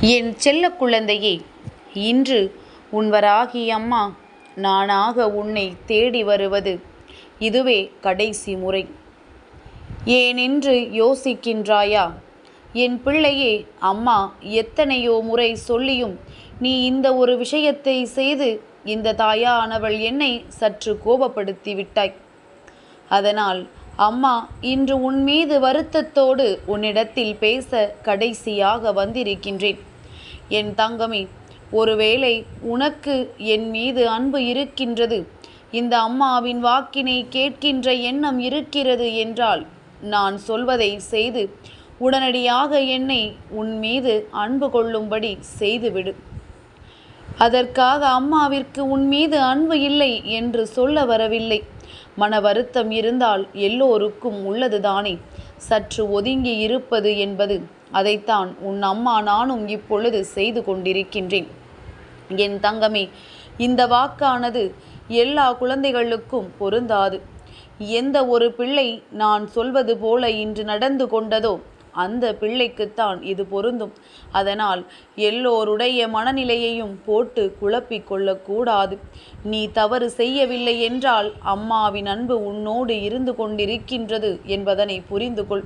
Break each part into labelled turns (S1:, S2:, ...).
S1: என் செல்ல குழந்தையே இன்று உன்வராகி அம்மா நானாக உன்னை தேடி வருவது இதுவே கடைசி முறை. ஏனென்று யோசிக்கின்றாயா? என் பிள்ளையே அம்மா எத்தனையோ முறை சொல்லியும் நீ இந்த ஒரு விஷயத்தை செய்து இந்த தாயானவள் என்னை சற்று கோபப்படுத்தி விட்டாய். அதனால் அம்மா இன்று உன் மீது வருத்தத்தோடு உன்னிடத்தில் பேச கடைசியாக வந்திருக்கின்றேன். என் தங்கமே ஒருவேளை உனக்கு என் மீது அன்பு இருக்கின்றது. இந்த அம்மாவின் வாக்கினை கேட்கின்ற எண்ணம் இருக்கிறது என்றால் நான் சொல்வதை செய்து உடனடியாக என்னை உன் மீது அன்பு கொள்ளும்படி செய்துவிடு. அதற்காக அம்மாவிற்கு உன் மீது அன்பு இல்லை என்று சொல்ல வரவில்லை. மன வருத்தம் இருந்தால் எல்லோருக்கும் உள்ளதுதானே. சற்று ஒதுங்கி இருப்பது என்பது. அதைத்தான் உன் அம்மா நானும் இப்பொழுது செய்து கொண்டிருக்கின்றேன். என் தங்கமே இந்த வாக்கானது எல்லா குழந்தைகளுக்கும் பொருந்தாது. எந்த ஒரு பிள்ளை நான் சொல்வது போல இன்று நடந்து கொண்டதோ அந்த பிள்ளைக்குத்தான் இது பொருந்தும். அதனால் எல்லோருடைய மனநிலையையும் போட்டு குழப்பிக் கொள்ளக்கூடாது. நீ தவறு செய்யவில்லை என்றால் அம்மாவின் அன்பு உன்னோடு இருந்து கொண்டிருக்கின்றது என்பதனை புரிந்து கொள்.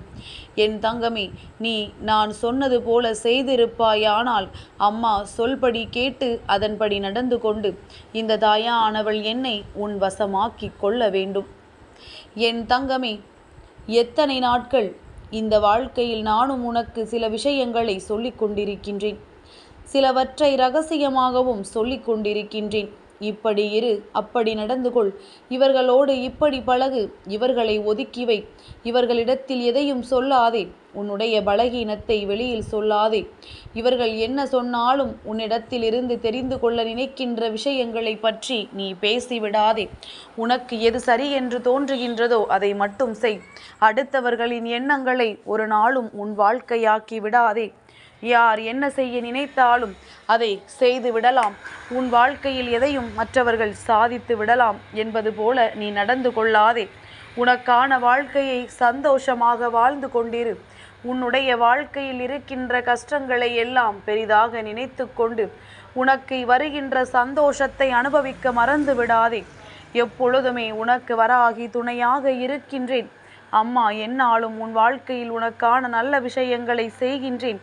S1: என் தங்கமே நீ நான் சொன்னது போல செய்திருப்பாயானால் அம்மா சொல்படி கேட்டு அதன்படி நடந்து கொண்டு இந்த தாயானவள் என்னை உன் வசமாக்கிக் கொள்ள வேண்டும். என் தங்கமே எத்தனை நாட்கள் இந்த வாழ்க்கையில் நானும் உனக்கு சில விஷயங்களை சொல்லிக் கொண்டிருக்கின்றேன். சிலவற்றை ரகசியமாகவும் சொல்லிக் கொண்டிருக்கின்றேன். இப்படி இரு அப்படி நடந்து கொள். இவர்களோடு இப்படி பழகு இவர்களை ஒதுக்கி வை. இவர்களிடத்தில் எதையும் சொல்லாதே உன்னுடைய பலகீனத்தை வெளியில் சொல்லாதே. இவர்கள் என்ன சொன்னாலும் உன்னிடத்தில் இருந்து தெரிந்து கொள்ள நினைக்கின்ற விஷயங்களை பற்றி நீ பேசிவிடாதே. உனக்கு எது சரி என்று தோன்றுகின்றதோ அதை மட்டும் செய். அடுத்தவர்களின் எண்ணங்களை ஒரு நாளும் உன் வாழ்க்கையாக்கி விடாதே. யார் என்ன செய்ய நினைத்தாலும் அதை செய்து விடலாம். உன் வாழ்க்கையில் எதையும் மற்றவர்கள் சாதித்து விடலாம் என்பது போல நீ நடந்து கொள்ளாதே. உனக்கான வாழ்க்கையை சந்தோஷமாக வாழ்ந்து கொண்டிரு. உன்னுடைய வாழ்க்கையில் இருக்கின்ற கஷ்டங்களை எல்லாம் பெரிதாக நினைத்து கொண்டு உனக்கு வருகின்ற சந்தோஷத்தை அனுபவிக்க மறந்து விடாதே. எப்பொழுதுமே உனக்கு வராகி துணையாக இருக்கின்றேன். அம்மா என்னாலும் உன் வாழ்க்கையில் உனக்கான நல்ல விஷயங்களை செய்கின்றேன்.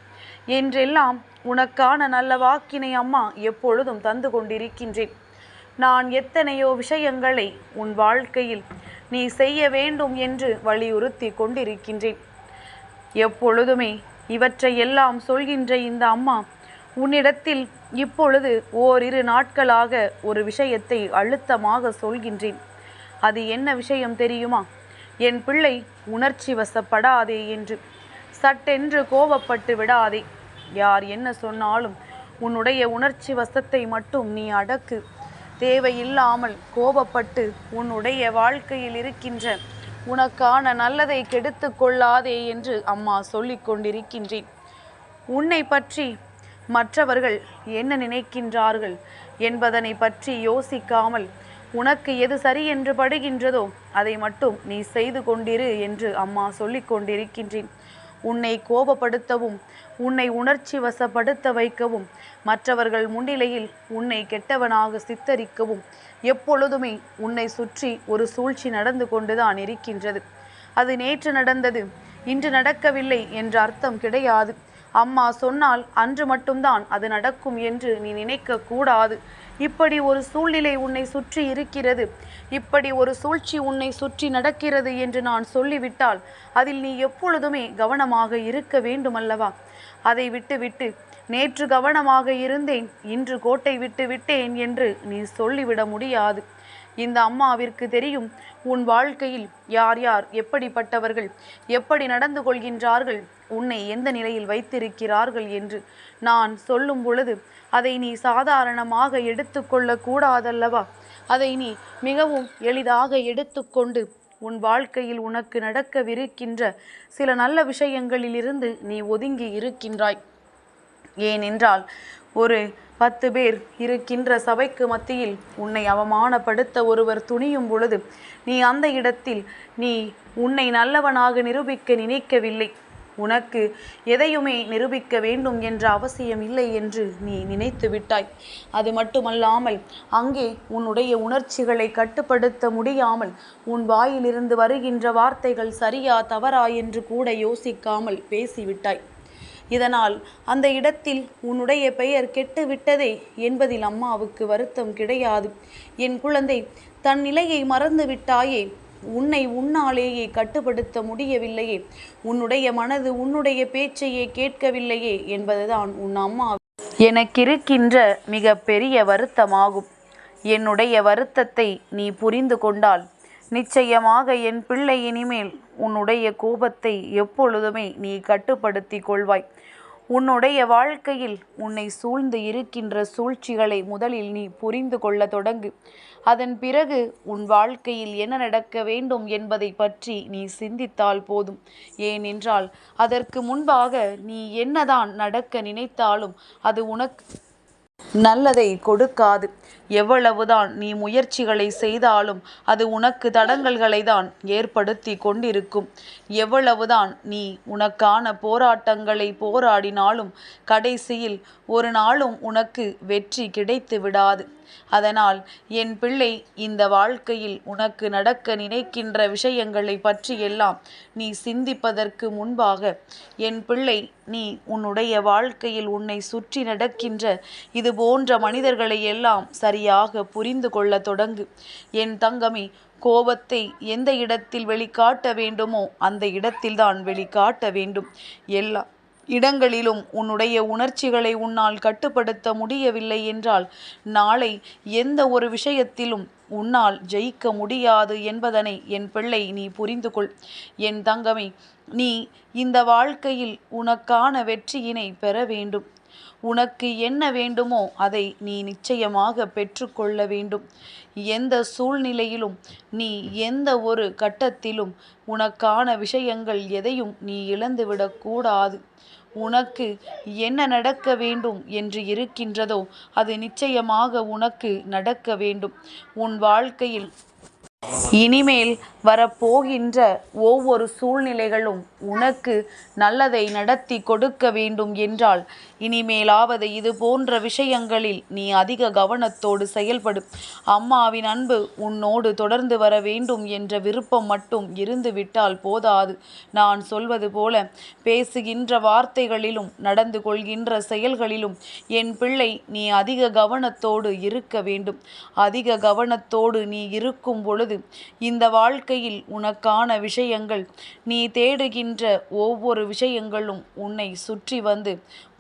S1: என்றெல்லாம் உனக்கான நல்ல வாக்கினை அம்மா எப்பொழுதும் தந்து கொண்டிருக்கின்றேன். நான் எத்தனையோ விஷயங்களை உன் வாழ்க்கையில் நீ செய்ய வேண்டும் என்று வலியுறுத்தி கொண்டிருக்கின்றேன். எப்பொழுதுமே இவற்றை எல்லாம் சொல்கின்ற இந்த அம்மா உன்னிடத்தில் இப்பொழுது ஓரிரு நாட்களாக ஒரு விஷயத்தை அழுத்தமாக சொல்கின்றேன். அது என்ன விஷயம் தெரியுமா? என் பிள்ளை உணர்ச்சி வசப்படாதே என்று. சட்டென்று கோபப்பட்டு விடாதே. யார் என்ன சொன்னாலும் உன்னுடைய உணர்ச்சி வசத்தை மட்டும் நீ அடக்கு. தேவையில்லாமல் கோபப்பட்டு உன்னுடைய வாழ்க்கையில் இருக்கின்ற உனக்கான நல்லதை கெடுத்து கொள்ளாதே என்று அம்மா சொல்லிக் கொண்டிருக்கின்றேன். உன்னை பற்றி மற்றவர்கள் என்ன நினைக்கின்றார்கள் என்பதனை பற்றி யோசிக்காமல் உனக்கு எது சரி என்று படுகின்றதோ அதை மட்டும் நீ செய்து கொண்டிரு என்று அம்மா சொல்லிக் கொண்டிருக்கின்றேன். உன்னை கோபப்படுத்தவும் உன்னை உணர்ச்சி வசப்படுத்த வைக்கவும். மற்றவர்கள் முன்னிலையில் உன்னை கெட்டவனாக சித்தரிக்கவும். எப்பொழுதுமே உன்னை சுற்றி ஒரு சூழ்ச்சி நடந்து கொண்டுதான் இருக்கின்றது. அது நேற்று நடந்தது இன்று நடக்கவில்லை என்ற அர்த்தம் கிடையாது. அம்மா சொன்னால் அன்று மட்டும்தான் அது நடக்கும் என்று நீ நினைக்க கூடாது. இப்படி ஒரு சூழ்நிலை உன்னை சுற்றி இருக்கிறது. இப்படி ஒரு சூழ்ச்சி உன்னை சுற்றி நடக்கிறது என்று நான் சொல்லிவிட்டால் அதில் நீ எப்பொழுதுமே கவனமாக இருக்க வேண்டுமல்லவா? அதை விட்டுவிட்டு நேற்று கவனமாக இருந்தேன் இன்று கோட்டை விட்டு விட்டேன் என்று நீ சொல்லிவிட முடியாது. இந்த அம்மாவிற்கு தெரியும் உன் வாழ்க்கையில் யார் யார் எப்படிப்பட்டவர்கள் எப்படி நடந்து கொள்கின்றார்கள் உன்னை எந்த நிலையில் வைத்திருக்கிறார்கள் என்று நான் சொல்லும் பொழுது அதை நீ சாதாரணமாக எடுத்துக்கொள்ள கூடாதல்லவா அதை நீ மிகவும் எளிதாக எடுத்துக்கொண்டு உன் வாழ்க்கையில் உனக்கு நடக்கவிருக்கின்ற சில நல்ல விஷயங்களிலிருந்து நீ ஒதுங்கி இருக்கின்றாய். ஏனென்றால் ஒரு பத்து பேர் இருக்கின்ற சபைக்கு மத்தியில் உன்னை அவமானப்படுத்த ஒருவர் துணியும் பொழுது நீ அந்த இடத்தில் நீ உன்னை நல்லவனாக நிரூபிக்க நினைக்கவில்லை. உனக்கு எதையுமே நிரூபிக்க வேண்டும் என்ற அவசியம் இல்லை என்று நீ நினைத்து விட்டாய். அது மட்டுமல்லாமல் அங்கே உன்னுடைய உணர்ச்சிகளை கட்டுப்படுத்த முடியாமல் உன் வாயிலிருந்து வருகின்ற வார்த்தைகள் சரியா தவறா என்று கூட யோசிக்காமல் பேசிவிட்டாய். இதனால் அந்த இடத்தில் உன்னுடைய பெயர் கெட்டுவிட்டதே என்பதில் அம்மாவுக்கு வருத்தம் கிடையாது. என் குழந்தை தன் நிலையை மறந்து விட்டாயே உன்னை உன்னாலேயே கட்டுப்படுத்த முடியவில்லையே உன்னுடைய மனது உன்னுடைய பேச்சையே கேட்கவில்லையே என்பதுதான் உன் அம்மா. எனக்கிருக்கின்ற மிக பெரிய வருத்தமாகும். என்னுடைய வருத்தத்தை நீ புரிந்து கொண்டால் நிச்சயமாக என் பிள்ளை இனிமேல் உன்னுடைய கோபத்தை எப்பொழுதுமே நீ கட்டுப்படுத்தி கொள்வாய். உன்னுடைய வாழ்க்கையில் உன்னை சூழ்ந்து இருக்கின்ற சூழ்ச்சிகளை முதலில் நீ புரிந்து கொள்ள தொடங்கு. அதன் பிறகு உன் வாழ்க்கையில் என்ன நடக்க வேண்டும் என்பதை பற்றி நீ சிந்தித்தால் போதும். ஏனென்றால் அதற்கு முன்பாக நீ என்னதான் நடக்க நினைத்தாலும் அது உனக்கு நல்லதை கொடுக்காது. எவ்வளவுதான் நீ முயற்சிகளை செய்தாலும் அது உனக்கு தடங்கல்களை தான் ஏற்படுத்தி கொண்டிருக்கும். எவ்வளவுதான் நீ உனக்கான போராட்டங்களை போராடினாலும் கடைசியில் ஒரு நாளும் உனக்கு வெற்றி கிடைத்து விடாது அதனால் என் பிள்ளை இந்த வாழ்க்கையில் உனக்கு நடக்க நினைக்கின்ற விஷயங்களை பற்றியெல்லாம் நீ சிந்திப்பதற்கு முன்பாக என் பிள்ளை நீ உன்னுடைய வாழ்க்கையில் உன்னை சுற்றி நடக்கின்ற இது போன்ற மனிதர்களை எல்லாம் சரியாக புரிந்து கொள்ள தொடங்கு. என் தங்கமே கோபத்தை எந்த இடத்தில் வெளிக்காட்ட வேண்டுமோ அந்த இடத்தில்தான் வெளிக்காட்ட வேண்டும். எல்லாம் இடங்களிலும் உன்னுடைய உணர்ச்சிகளை உன்னால் கட்டுப்படுத்த முடியவில்லை என்றால் நாளை எந்த ஒரு விஷயத்திலும் உன்னால் ஜெயிக்க முடியாது என்பதனை என் பிள்ளை நீ புரிந்து கொள். என் தங்கமே நீ இந்த வாழ்க்கையில் உனக்கான வெற்றியினை பெற வேண்டும். உனக்கு என்ன வேண்டுமோ அதை நீ நிச்சயமாக பெற்றுக்கொள்ள வேண்டும். எந்த சூழ்நிலையிலும் நீ எந்த ஒரு கட்டத்திலும் உனக்கான விஷயங்கள் எதையும் நீ இழந்துவிடக்கூடாது உனக்கு என்ன நடக்க வேண்டும் என்று இருக்கின்றதோ அது நிச்சயமாக உனக்கு நடக்க வேண்டும். உன் வாழ்க்கையில் இனிமேல் வரப்போகின்ற ஒவ்வொரு சூழ்நிலைகளும் உனக்கு நல்லதை நடத்தி கொடுக்க வேண்டும் என்றால் இனிமேலாவது இது போன்ற விஷயங்களில் நீ அதிக கவனத்தோடு செயல்படு. அம்மாவின் அன்பு உன்னோடு தொடர்ந்து வர வேண்டும் என்ற விருப்பம் மட்டும் இருந்துவிட்டால் போதாது. நான் சொல்வது போல பேசுகின்ற வார்த்தைகளிலும் நடந்து கொள்கின்ற செயல்களிலும் என் பிள்ளை நீ அதிக கவனத்தோடு இருக்க வேண்டும். அதிக கவனத்தோடு நீ இருக்கும் பொழுது இந்த வாழ்க்கை வாழ்க்கையில் உனக்கான விஷயங்கள். நீ தேடுகின்ற ஒவ்வொரு விஷயங்களும் உன்னை சுற்றி வந்து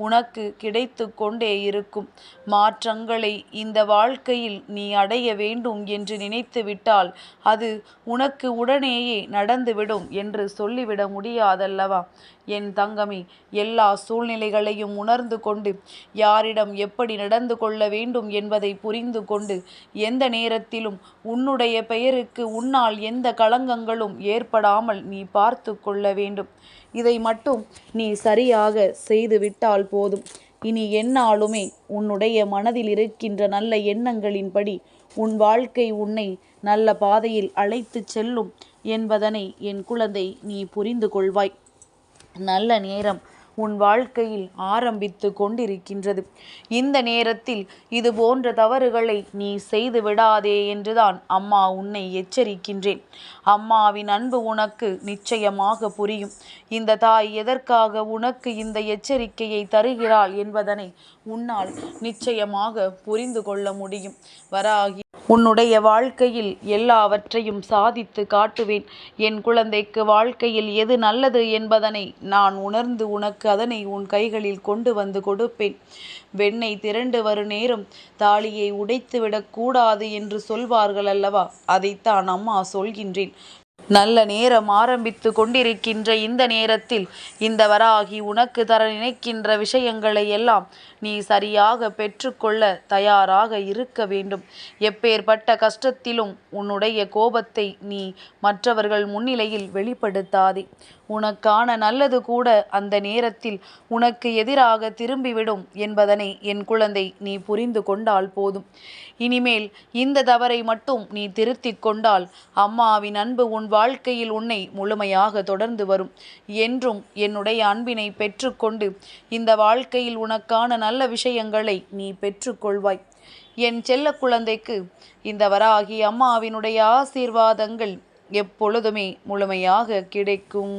S1: உனக்கு கிடைத்து கொண்டே இருக்கும். மாற்றங்களை இந்த வாழ்க்கையில் நீ அடைய வேண்டும் என்று நினைத்து விட்டால் அது உனக்கு உடனேயே நடந்துவிடும் என்று சொல்லிவிட முடியாதல்லவா? என் தங்கமே எல்லா சூழ்நிலைகளையும் உணர்ந்து கொண்டு யாரிடம் எப்படி நடந்து கொள்ள வேண்டும் என்பதை புரிந்து கொண்டு எந்த நேரத்திலும் உன்னுடைய பெயருக்கு உன்னால் எந்த களங்கங்களும் ஏற்படாமல் நீ பார்த்து கொள்ள வேண்டும். இதை மட்டும் நீ சரியாக செய்துவிட்டால் போதும். இனி என்னாலுமே உன்னுடைய மனதில் இருக்கின்ற நல்ல எண்ணங்களின்படி உன் வாழ்க்கை உன்னை நல்ல பாதையில் அழைத்துச் செல்லும் என்பதனை என் குழந்தை நீ புரிந்து கொள்வாய். நல்ல நேரம் உன் வாழ்க்கையில் ஆரம்பித்து கொண்டிருக்கின்றது. இந்த நேரத்தில் இது போன்ற தவறுகளை நீ செய்து விடாதே என்றுதான் அம்மா உன்னை எச்சரிக்கின்றேன். அம்மாவின் அன்பு உனக்கு நிச்சயமாக புரியும். இந்த தாய் எதற்காக உனக்கு இந்த எச்சரிக்கையை தருகிறாள் என்பதனை உன்னால் நிச்சயமாக புரிந்து கொள்ள முடியும். வராகி உன்னுடைய வாழ்க்கையில் எல்லாவற்றையும் சாதித்து காட்டுவேன். என் குழந்தைக்கு வாழ்க்கையில் எது நல்லது என்பதனை நான் உணர்ந்து உனக்கு அதனை உன் கைகளில் கொண்டு வந்து கொடுப்பேன். வெண்ணை திரண்டு வரும் நேரம் தாலியை உடைத்துவிடக்கூடாது கூடாது என்று சொல்வார்கள் அல்லவா? அதைத்தான் அம்மா சொல்கின்றேன். நல்ல நேரம் ஆரம்பித்து கொண்டிருக்கின்ற இந்த நேரத்தில் இந்த வராகி உனக்கு தர நினைக்கின்ற விஷயங்களை எல்லாம் நீ சரியாக பெற்றுக்கொள்ள தயாராக இருக்க வேண்டும். எப்பேற்பட்ட கஷ்டத்திலும் உன்னுடைய கோபத்தை நீ மற்றவர்கள் முன்னிலையில் வெளிப்படுத்தாதே. உனக்கான நல்லது கூட அந்த நேரத்தில் உனக்கு எதிராக திரும்பிவிடும் என்பதனை என் குழந்தை நீ புரிந்து கொண்டால் போதும். இனிமேல் இந்த தவறை மட்டும் நீ திருத்திக் கொண்டால் அம்மாவின் அன்பு உன் வாழ்க்கையில் உன்னை முழுமையாக தொடர்ந்து வரும். என்றும் என்னுடைய அன்பினை பெற்றுக்கொண்டு இந்த வாழ்க்கையில் உனக்கான நல்ல விஷயங்களை நீ பெற்றுக்கொள்வாய். என் செல்ல குழந்தைக்கு இந்த வராகி அம்மாவினுடைய ஆசீர்வாதங்கள் எப்பொழுதுமே முழுமையாக கிடைக்கும்.